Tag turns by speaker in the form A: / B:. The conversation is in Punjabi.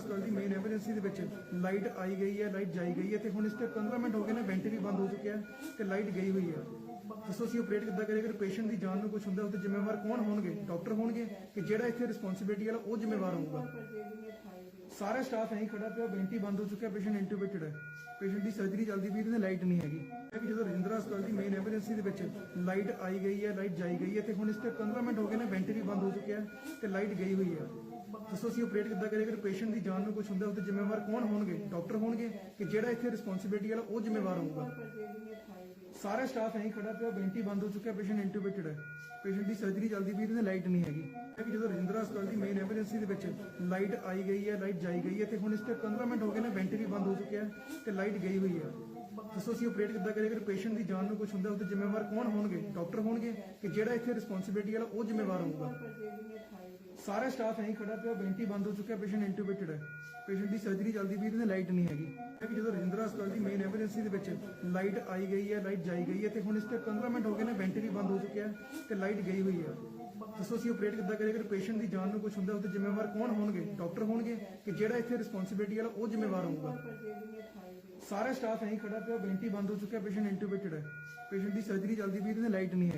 A: ਹਸਪਤਾਲ ਦੀ ਮੇਨ ਐਮਰਜੈਂਸੀ ਦੇ ਵਿੱਚ ਲਾਈਟ ਆਈ ਗਈ ਹੈ ਲਾਈਟ ਜਾਈ ਗਈ ਹੈ ਤੇ ਹੁਣ ਇਸ ਤੇ 15 ਮਿੰਟ ਹੋ ਗਏ ਨੇ ਵੈਂਟ ਵੀ ਬੰਦ ਹੋ ਚੁੱਕਿਆ ਹੈ ਤੇ ਲਾਈਟ ਗਈ ਹੋਈ ਹੈ। ਦੱਸੋ ਅਸੀਂ ਆਪਰੇਟ ਕਿੱਦਾਂ ਕਰੀਏ? ਅਗਰ ਪੇਸ਼ੈਂਟ ਦੀ ਜਾਨ ਨੂੰ ਕੁਝ ਹੁੰਦਾ ਉਹਦੇ ਜ਼ਿੰਮੇਵਾਰ ਕੌਣ ਹੋਣਗੇ? ਡਾਕਟਰ ਹੋਣਗੇ ਕਿ ਜਿਹੜਾ ਇੱਥੇ ਰਿਸਪੌਂਸਿਬਿਲਟੀ ਵਾਲਾ, ਉਹ ਜ਼ਿੰਮੇਵਾਰ ਹੋਊਗਾ? ਸਾਰਾ ਸਟਾਫ ਐਂ ਖੜਾ ਪਿਆ ਵੈਂਟੀ ਬੰਦ ਹੋ ਚੁੱਕਿਆ ਪੇਸ਼ੈਂਟ ਇੰਟੂਬੇਟਡ ਹੈ। ਪੇਸ਼ੈਂਟ ਦੀ ਸਰਜਰੀ ਚੱਲਦੀ ਪਈ, ਇਹਦੇ ਲਾਈਟ ਨਹੀਂ ਹੈਗੀ। ਇਹ ਜਦੋਂ ਰਜਿੰਦਰਾ ਹਸਪਤਾਲ ਦੀ ਮੇਨ ਐਮਰਜੈਂਸੀ ਦੇ ਵਿੱਚ ਲਾਈਟ ਆਈ ਗਈ ਹੈ ਲਾਈਟ ਜਾਈ ਗਈ ਹੈ ਤੇ ਹੁਣ ਇਸ ਤੇ 15 ਮਿੰਟ ਹੋ ਗਏ ਨੇ ਵੈਂਟ ਵੀ ਬੰਦ ਹੋ ਚੁੱਕਿਆ ਤੇ ਲਾਈਟ ਗਈ ਹੋਈ ਹੈ। ਦੱਸੋ ਅਸੀਂ ਆਪਰੇਟ ਕਿੱਦਾਂ ਕਰੀਏ ਅਗਰ ਪੇਸ਼ੈਂਟ ਦੀ ਜਾਨ ਨੂੰ ਕੁਝ ਹੁੰਦਾ ਉਹਦੇ ਜ਼ਿੰਮੇਵਾਰ ਕੌਣ ਹੋਣਗੇ? ਡਾਕਟਰ ਹੋਣਗੇ ਕਿ ਜਿਹੜਾ ਇੱਥੇ ਰਿਸਪੌਂਸਿਬਿਲਟੀ ਵਾਲਾ, ਉਹ ਜ਼ਿੰਮੇਵਾਰ ਹੋਊਗਾ? ਸਾਰਾ ਸਟਾਫ ਐਂ ਖੜਾ ਪਿਆ ਵੈਂਟੀ ਬੰਦ ਹੋ ਚੁੱਕਿਆ ਪੇਸ਼ੈਂਟ ਇੰਟੂਬੇਟਡ ਹੈ। ਪੇਸ਼ੈਂਟ ਦੀ ਸਰਜਰੀ ਚੱਲਦੀ ਵੀ ਇਹਦੇ ਲਾਈਟ ਨਹੀਂ ਹੈਗੀ। ਇਹ ਜਦੋਂ ਰਜਿੰਦਰਾ ਹਸਪਤਾਲ ਦੀ ਮੇਨ ਐਮਰਜੈਂਸੀ ਦੇ ਵਿੱਚ ਲਾਈਟ ਆਈ ਗਈ ਹੈ ਲਾਈਟ ਜਾਈ ਗਈ ਹੈ, ਤੇ ਹੁਣ ਇਸ ਤੇ 15 ਮਿੰਟ ਹੋ ਗਏ ਨੇ ਵੈਂਟ ਵੀ ਬੰਦ ਹੋ ਚੁੱਕਿਆ ਤੇ ਲਾਈਟ ਗਈ ਹੋਈ ਹੈ। ਦੱਸੋ ਅਸੀਂ ਆਪਰੇਟ ਕਿੱਦਾਂ ਕਰੀਏ ਅਗਰ ਪੇਸ਼ੈਂਟ ਦੀ ਜਾਨ ਨੂੰ ਕੁਝ ਹੁੰਦਾ ਉਹਦੇ ਜ਼ਿੰਮੇਵਾਰ ਕੌਣ ਹੋਣਗੇ? ਡਾਕਟਰ ਹੋਣਗੇ ਕਿ ਜਿਹੜਾ ਇੱਥੇ ਰਿਸਪੌਂਸਿਬਿਲਟੀ ਵਾਲਾ, ਉਹ ਜ਼ਿੰਮੇਵਾਰ ਹੋਊਗਾ? ਸਾਰਾ ਸਟਾਫ ਐਂ ਖੜਾ ਪਿਆ ਬੈਂਟੀ ਬੰਦ ਹੋ ਚੁੱਕਿਆ ਪੇਸ਼ੈਂਟ ਇੰਟੂਬੇਟਡ ਹੈ। ਪੇਸ਼ੈਂਟ ਦੀ ਸਰਜਰੀ ਚੱਲਦੀ ਵੀ ਇਹਦੇ ਲਾਈਟ ਨਹੀਂ ਹੈਗੀ। ਇਹ ਵੀ ਜਦੋਂ ਰਜਿੰਦਰਾ ਹਸਪਤਾਲ ਦੀ ਮੇਨ ਐਮਰਜੈਂਸੀ ਦੇ ਵਿੱਚ ਲਾਈਟ ਆਈ ਗਈ ਹੈ ਲਾਈਟ ਜਾਈ ਗਈ ਹੈ ਤੇ ਹੁਣ ਇਸ ਤੇ 15 ਮਿੰਟ ਹੋ ਗਏ ਨੇ ਵੈਂਟ ਵੀ ਬੰਦ ਹੋ ਚੁੱਕਿਆ ਹੈ ਤੇ ਲਾਈਟ ਗਈ ਹੋਈ ਹੈ। ਦੱਸੋ ਅਸੀਂ ਆਪਰੇਟ ਕਿੱਦਾਂ ਕਰੀਏ, ਅਗਰ ਪੇਸ਼ੈਂਟ ਦੀ ਜਾਨ ਨੂੰ ਕੁਝ ਹੁੰਦਾ, ਉਹਦੇ ਜ਼ਿੰਮੇਵਾਰ ਕੌਣ ਹੋਣਗੇ? ਡਾਕਟਰ ਹੋਣਗੇ ਕਿ ਜਿਹੜਾ ਇੱਥੇ ਰਿਸਪੌਂਸਿਬਿਲਟੀ ਵਾਲਾ, ਉਹ ਜ਼ਿੰਮੇਵਾਰ ਹੋਊਗਾ? ਸਾਰਾ ਸਟਾਫ ਐਂ ਖੜਾ ਪਿਆ ਵੈਂਟੀ ਬੰਦ ਹੋ ਚੁੱਕਿਆ ਪੇਸ਼ੈਂਟ ਇੰਟੂਬੇਟਡ ਹੈ। ਪੇਸ਼ੈਂਟ ਦੀ ਸਰਜਰੀ ਚੱਲਦੀ ਵੀ ਇਹਦੇ ਲਾਈਟ ਨਹੀਂ ਹੈ।